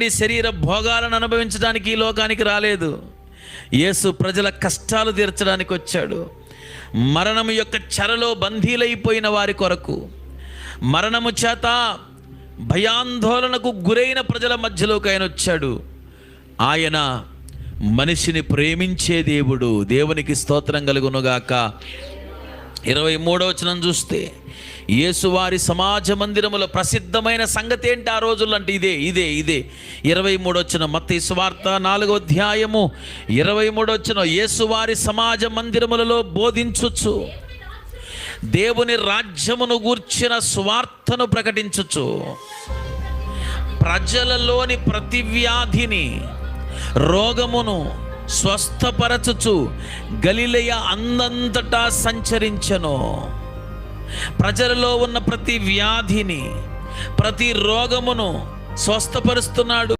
ఈ శరీర భోగాలను అనుభవించడానికి ఈ లోకానికి రాలేదు. యేసు ప్రజల కష్టాలు తీర్చడానికి వచ్చాడు. మరణం యొక్క చెరలో బందీలైపోయిన వారి కొరకు మరణము చేత భయాందోళనకు గురైన ప్రజల మధ్యలోకి ఆయన వచ్చాడు. ఆయన మనిషిని ప్రేమించే దేవుడు. దేవునికి స్తోత్రం కలుగునుగాక. ఇరవై మూడవచనం చూస్తే యేసువారి సమాజ మందిరములో ప్రసిద్ధమైన సంగతి ఏంటి ఆ రోజుల్లో? అంటే ఇదే ఇదే ఇదే. ఇరవై మూడొచ్చిన మత్తి సువార్త నాలుగో అధ్యాయము. ఇరవై మూడొచ్చిన యేసువారి సమాజ మందిరములలో బోధించుచు దేవుని రాజ్యమును గూర్చిన స్వార్థను ప్రకటించుచు ప్రజలలోని ప్రతి వ్యాధిని రోగమును స్వస్థపరచుచు గలిలయ అందంతటా సంచరించను. ప్రజలలో ఉన్న ప్రతి వ్యాధిని ప్రతి రోగమును స్వస్థపరుస్తున్నాడు